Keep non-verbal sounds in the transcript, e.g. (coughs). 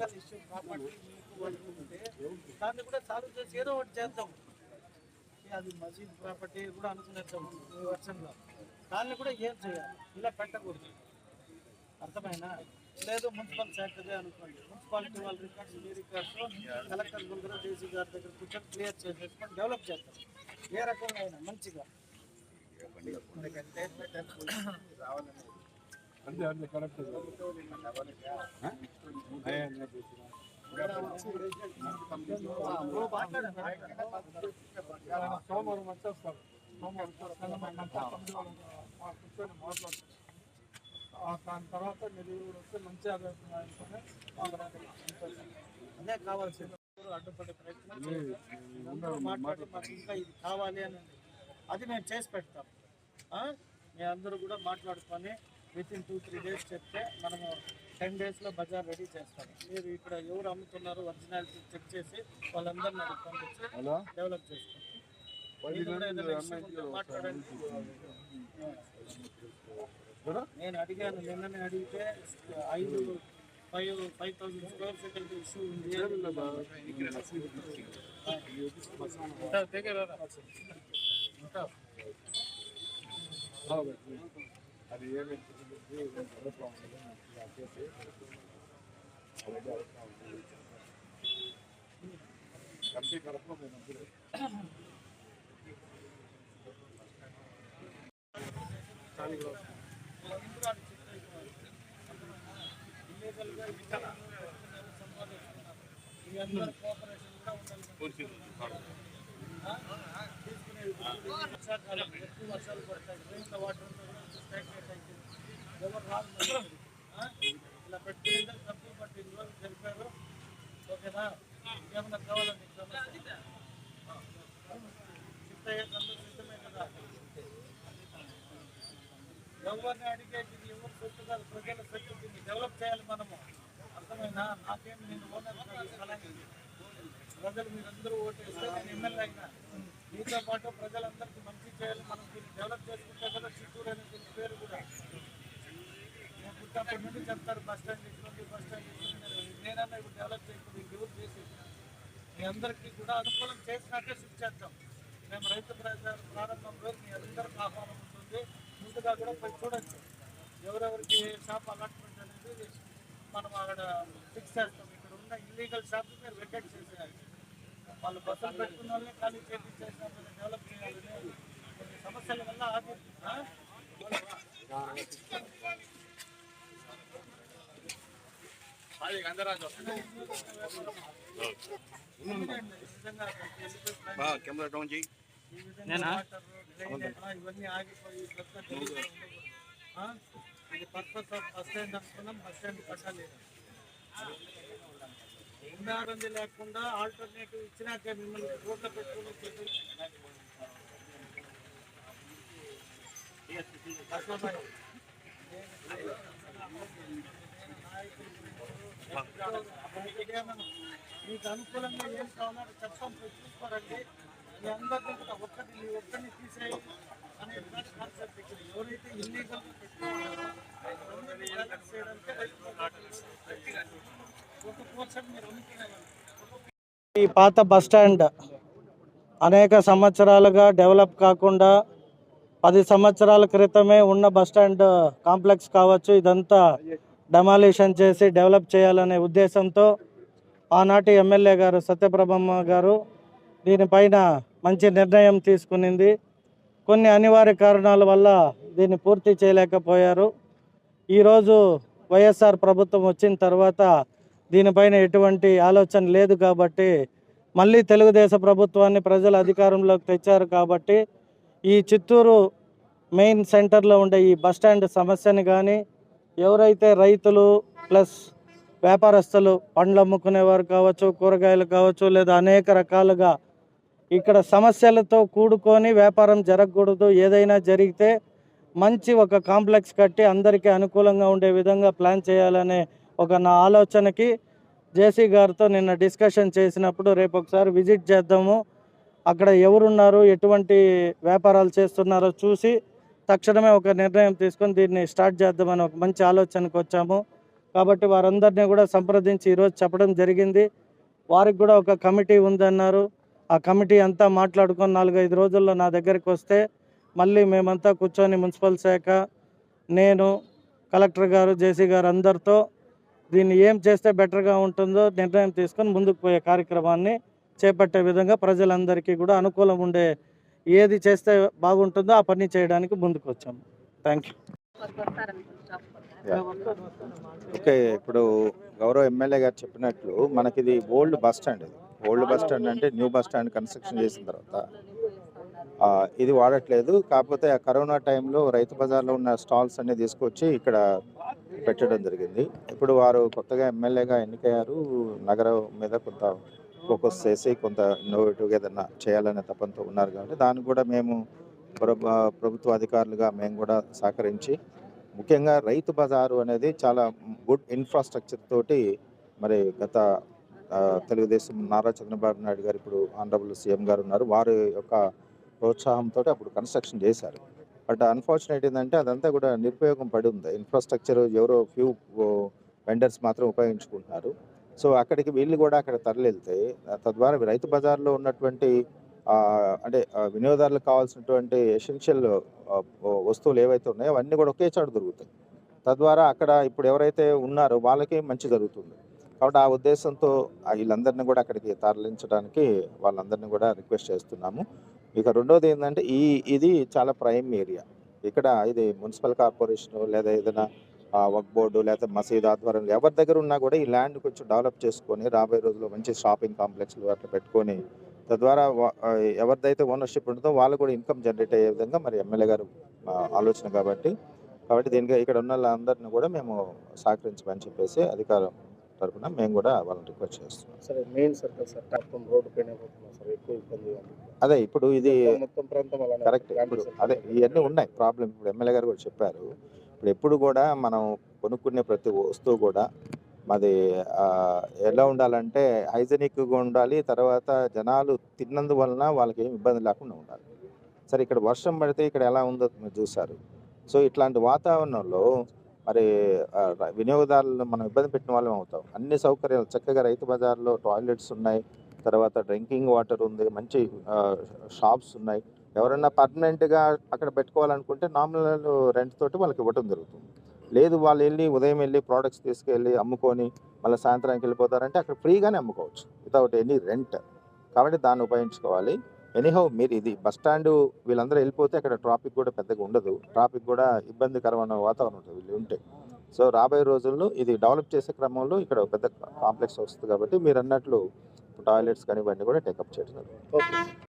Property ఉంటే దాన్ని కూడా సాల్వ్ చేసి ఏదో ఒకటి చేద్దాం అది మసీద్ ప్రాపర్టీ కూడా అనుకునేద్దాం ఈ వర్షంలో దాన్ని కూడా ఏం చేయాలి ఇలా పెట్టకూడదు అర్థమైనా లేదు మున్సిపల్ శాఖదే అనుకోండి మున్సిపాలిటీ వాళ్ళ రికార్డ్స్ మీ రికార్డ్స్ కలెక్టర్ ముందర డీసీ గారి దగ్గర కూర్చొని క్లియర్ చేసేసుకొని డెవలప్ చేస్తాం ఏ రకంగా అయినా మంచిగా (coughs) అంతే అంతే కరెక్ట్ సోమవారం వచ్చేస్తారు సోమవారం కూర్చొని మాట్లాడుతాం ఆ దాని తర్వాత మీరు వస్తే మంచి. అదే కావాల్సింది అడ్డుపడే ప్రయత్నం మాట్లాడి మాకు ఇంకా ఇది కావాలి అని. అది మేము చేసి పెడతాం? మీ అందరూ కూడా మాట్లాడుకొని within two three days చెప్తే మనము టెన్ డేస్లో బజార్ రెడీ చేస్తాం. మీరు ఇక్కడ ఎవరు అమ్ముతున్నారు ఒరిజినాలిటీ చెక్ చేసి వాళ్ళందరినీ అక్కడికి పంపించి డెవలప్ చేస్తాం నేను అడిగాను నిన్ననే అడిగితే ఐదు five five thousand square feet issue ఉంది అది ఏమి కంపెనీ కడపలో మేము అందరూ ఇల్లీగల్గా ఇక్కడ ఈ అందరి కోఆపరేషన్ కూడా ఉండాలి ఆ? తీసుకునేది ఇప్పుడు ఈ వర్షాకాలం ఎక్కువ వర్షాలు పడతాయి డ్రైన్ల వాటర్ అంతా కూడా స్టాగ్నేట్ అయిపోయింది ఎవరు రాదు ఇలా పెట్టుకునే తక్కువ పట్టి ఇన్ని రోజులు జరిపారు ఓకేనా ఏమన్నా కావాలా మీకు సమస్య సిద్ధమే కదా ఎవరిని అడిగేది ఎవరు సొత్తు కాదు ప్రజల సొత్తు దీన్ని డెవలప్ చేయాలి మనము అర్థమైనా నాకేం నేను ఓనర్ కాదు, ప్రజలు మీరందరూ ఓటేస్తే నేను ఎమ్మెల్యే అయినా మీతో పాటు ప్రజలందరికీ మంచి చేయాలి మనం దీన్ని డెవలప్ చేసుకుంటే కదా చిత్తూరు అనే పేరు కూడా పుట్టినప్పటి నుండి చెప్తారు బస్ స్టాండ్ ఇటువంటి బస్ స్టాండ్ ఇటువంటి నేనన్నా ఇప్పుడు డెవలప్ చేయకుండా ఎవరు చేసేది మీ అందరికీ కూడా అనుకూలం చేసినట్టే షిఫ్ట్ చేద్దాం. మేము రైతు ప్రజా- ప్రారంభంలో మీ అందరికి ఆహ్వానం ఉంటుంది. ముందుగా కూడా పోయి చూడొచ్చు ఎవరెవరికి ఏ షాప్ అలాట్మెంట్ అనేది మనం అక్కడ ఫిక్స్ చేస్తాం. ఇక్కడ ఉన్న ఇల్లీగల్ షాప్ మీరు వెకెట్ చేసేయాలి. వాళ్ళు బస్సులు పెట్టుకున్న వాళ్ళని ఖాళీ చేపించేసిన డెవలప్ చేయాలి కొన్ని సమస్యల వల్ల ఆగి కెమెరా డౌన్ చేయి ఇవన్నీ ఆగిపోయి? ఇది పర్పస్ ఆఫ్ బస్ స్టాండ్ అనుకున్నాం బస్ స్టాండ్ కట్టాలి ఉండాలని లేకుండా ఆల్టర్నేటివ్ ఇచ్చినాక మిమ్మల్ని రోడ్లో పెట్టుకుని మీకు అనుకూలంగా ఏం కావాలో అది చెప్పం చూసుకోరండి. మీ అందరినీ ఒక్కటి మీ ఒక్కరిని తీసేయి అనేది కాన్సెప్ట్ ఇక్కడ ఎవరైతే ఇల్లీగల్ ఒక ఈ పాత బస్ స్టాండ్ అనేక సంవత్సరాలుగా డెవలప్ కాకుండా పది సంవత్సరాల క్రితమే ఉన్న బస్ స్టాండ్ కాంప్లెక్స్ కావచ్చు. ఇదంతా డెమాలిషన్ చేసి డెవలప్ చేయాలనే ఉద్దేశంతో ఆనాటి ఎమ్మెల్యే గారు సత్యప్రభమ్మ గారు దీనిపైన మంచి నిర్ణయం తీసుకునింది. కొన్ని అనివార్య కారణాల వల్ల దీన్ని పూర్తి చేయలేకపోయారు. ఈరోజు వైఎస్ఆర్ ప్రభుత్వం వచ్చిన తర్వాత దీనిపైన ఎటువంటి ఆలోచన లేదు కాబట్టి మళ్ళీ తెలుగుదేశం ప్రభుత్వాన్ని ప్రజలు అధికారంలోకి తెచ్చారు కాబట్టి ఈ చిత్తూరు మెయిన్ సెంటర్లో ఉండే ఈ బస్ స్టాండ్ సమస్యని కానీ ఎవరైతే రైతులు ప్లస్ వ్యాపారస్తులు పండ్లు అమ్ముకునేవారు కావచ్చు కూరగాయలు కావచ్చు లేదా అనేక రకాలుగా ఇక్కడ సమస్యలతో కూడుకొని వ్యాపారం జరగకూడదు. ఏదైనా జరిగితే మంచి ఒక కాంప్లెక్స్ కట్టి అందరికీ అనుకూలంగా ఉండే విధంగా ప్లాన్ చేయాలనే ఒక నా ఆలోచనకి జేసీ గారితో నిన్న డిస్కషన్ చేసినప్పుడు రేపు ఒకసారి విజిట్ చేద్దాము. అక్కడ ఎవరున్నారు ఎటువంటి వ్యాపారాలు చేస్తున్నారో చూసి తక్షణమే ఒక నిర్ణయం తీసుకొని దీన్ని స్టార్ట్ చేద్దామని ఒక మంచి ఆలోచనకు వచ్చాము. కాబట్టి వారందరినీ కూడా సంప్రదించి ఈరోజు చెప్పడం జరిగింది. వారికి కూడా ఒక కమిటీ ఉందన్నారు. ఆ కమిటీ అంతా మాట్లాడుకొని నాలుగైదు రోజుల్లో నా దగ్గరికి వస్తే మళ్ళీ మేమంతా కూర్చొని మున్సిపల్ శాఖ నేను కలెక్టర్ గారు జేసీ గారు అందరితో దీన్ని ఏం చేస్తే బెటర్గా ఉంటుందో నిర్ణయం తీసుకొని ముందుకు పోయే కార్యక్రమాన్ని చేపట్టే విధంగా ప్రజలందరికీ కూడా అనుకూలం ఉండే ఏది చేస్తే బాగుంటుందో ఆ పని చేయడానికి ముందుకు వచ్చాము థ్యాంక్ యూ ఓకే ఇప్పుడు గౌరవ ఎమ్మెల్యే గారు చెప్పినట్లు మనకి ఇది ఓల్డ్ బస్ స్టాండ్ ఇది. ఓల్డ్ బస్ స్టాండ్ అంటే న్యూ బస్ స్టాండ్ కన్స్ట్రక్షన్ చేసిన తర్వాత. ఇది వాడట్లేదు. కాకపోతే ఆ కరోనా టైంలో రైతు బజార్లో ఉన్న స్టాల్స్ అన్ని తీసుకొచ్చి ఇక్కడ పెట్టడం జరిగింది. ఇప్పుడు వారు కొత్తగా ఎమ్మెల్యేగా ఎన్నికయ్యారు. నగరం మీద కొంత ఫోకస్ చేసి కొంత ఇన్నోవేటివ్గా ఏదన్నా చేయాలనే తపంతో ఉన్నారు కాబట్టి దానికి కూడా మేము ప్రభుత్వ అధికారులుగా మేము కూడా సహకరించి ముఖ్యంగా రైతు బజారు అనేది చాలా గుడ్ ఇన్ఫ్రాస్ట్రక్చర్ తోటి మరి గత తెలుగుదేశం నారా చంద్రబాబు నాయుడు గారు ఇప్పుడు ఆనరబుల్ సీఎం గారు ఉన్నారు. వారి యొక్క ప్రోత్సాహంతో అప్పుడు కన్స్ట్రక్షన్ చేశారు. బట్ అన్ఫార్చునేట్ ఏంటంటే అదంతా కూడా నిరుపయోగం పడి ఉంది. ఇన్ఫ్రాస్ట్రక్చర్ ఎవరో ఫ్యూ వెండర్స్ మాత్రం ఉపయోగించుకుంటున్నారు. సో అక్కడికి వీళ్ళు కూడా అక్కడ తరలితే తద్వారా రైతు బజార్లో ఉన్నటువంటి అంటే వినియోగదారులకు కావాల్సినటువంటి ఎసెన్షియల్ వస్తువులు ఏవైతే ఉన్నాయో అవన్నీ కూడా ఒకే చోట దొరుకుతాయి. తద్వారా అక్కడ ఇప్పుడు ఎవరైతే ఉన్నారో వాళ్ళకి మంచి జరుగుతుంది. కాబట్టి ఆ ఉద్దేశంతో వీళ్ళందరినీ కూడా అక్కడికి తరలించడానికి వాళ్ళందరినీ కూడా రిక్వెస్ట్ చేస్తున్నాము. ఇక రెండోది ఏంటంటే ఈ ఇది చాలా ప్రైమ్ ఏరియా. ఇక్కడ ఇది మున్సిపల్ కార్పొరేషన్ లేదా ఏదైనా వక్ బోర్డు లేదా మసీద్ ఆధ్వర్యంలో ఎవరి దగ్గర ఉన్నా కూడా ఈ ల్యాండ్ కొంచెం డెవలప్ చేసుకొని రాబోయే రోజుల్లో మంచి షాపింగ్ కాంప్లెక్స్లు అట్లా పెట్టుకొని తద్వారా ఎవరిదైతే ఓనర్షిప్ ఉంటుందో వాళ్ళు కూడా ఇన్కమ్ జనరేట్ అయ్యే విధంగా మరి ఎమ్మెల్యే గారు ఆలోచన కాబట్టి కాబట్టి దీనికి ఇక్కడ ఉన్న వాళ్ళందరినీ కూడా మేము సహకరించమని చెప్పేసి అధికారం తరపున మేము కూడా వాళ్ళని రిక్వెస్ట్ చేస్తున్నాం. సరే మెయిన్ సర్కిల్ సార్ మొత్తం రోడ్డు పైన పోతున్నాం సార్ ఎక్కువ ఇబ్బంది అదే ఇప్పుడు ఇది మొత్తం ప్రాంతం కరెక్ట్. ఇప్పుడు అదే ఇవన్నీ ఉన్నాయి. ప్రాబ్లం ఇప్పుడు ఎమ్మెల్యే గారు కూడా చెప్పారు. ఇప్పుడు ఎప్పుడు కూడా మనం కొనుక్కునే ప్రతి వస్తువు కూడా మాది ఎలా ఉండాలంటే హైజెనిక్గా ఉండాలి తర్వాత జనాలు తిన్నందువలన వాళ్ళకి ఏమి ఇబ్బంది లేకుండా ఉండాలి. సరే ఇక్కడ వర్షం పడితే ఇక్కడ ఎలా ఉందో మీరు చూసారు సో ఇట్లాంటి వాతావరణంలో మరి వినియోగదారులను మనం ఇబ్బంది పెట్టిన వాళ్ళం అవుతాం. అన్ని సౌకర్యాలు చక్కగా రైతు బజార్లో టాయిలెట్స్ ఉన్నాయి తర్వాత డ్రింకింగ్ వాటర్ ఉంది మంచి షాప్స్ ఉన్నాయి. ఎవరన్నా పర్మనెంట్గా అక్కడ పెట్టుకోవాలనుకుంటే నామినల్ రెంట్ తోటి వాళ్ళకి ఇవ్వటం జరుగుతుంది. లేదు వాళ్ళు వెళ్ళి ఉదయం వెళ్ళి ప్రోడక్ట్స్ తీసుకెళ్ళి అమ్ముకొని మళ్ళీ సాయంత్రానికి వెళ్ళిపోతారంటే అక్కడ ఫ్రీగానే అమ్ముకోవచ్చు వితౌట్ ఎనీ రెంట్. కాబట్టి దాన్ని ఉపయోగించుకోవాలి. ఎనీహౌ మీరు ఇది బస్ స్టాండ్ వీళ్ళందరూ వెళ్ళిపోతే అక్కడ ట్రాఫిక్ కూడా పెద్దగా ఉండదు. ట్రాఫిక్ కూడా ఇబ్బందికరమైన వాతావరణం ఉంటుంది వీళ్ళు ఉంటే. సో రాబోయే రోజుల్లో ఇది డెవలప్ చేసే క్రమంలో ఇక్కడ పెద్ద కాంప్లెక్స్ వస్తుంది కాబట్టి మీరు అన్నట్లు టాయిలెట్స్ కానీ ఇవన్నీ కూడా టేకప్ చేయడం ఓకే.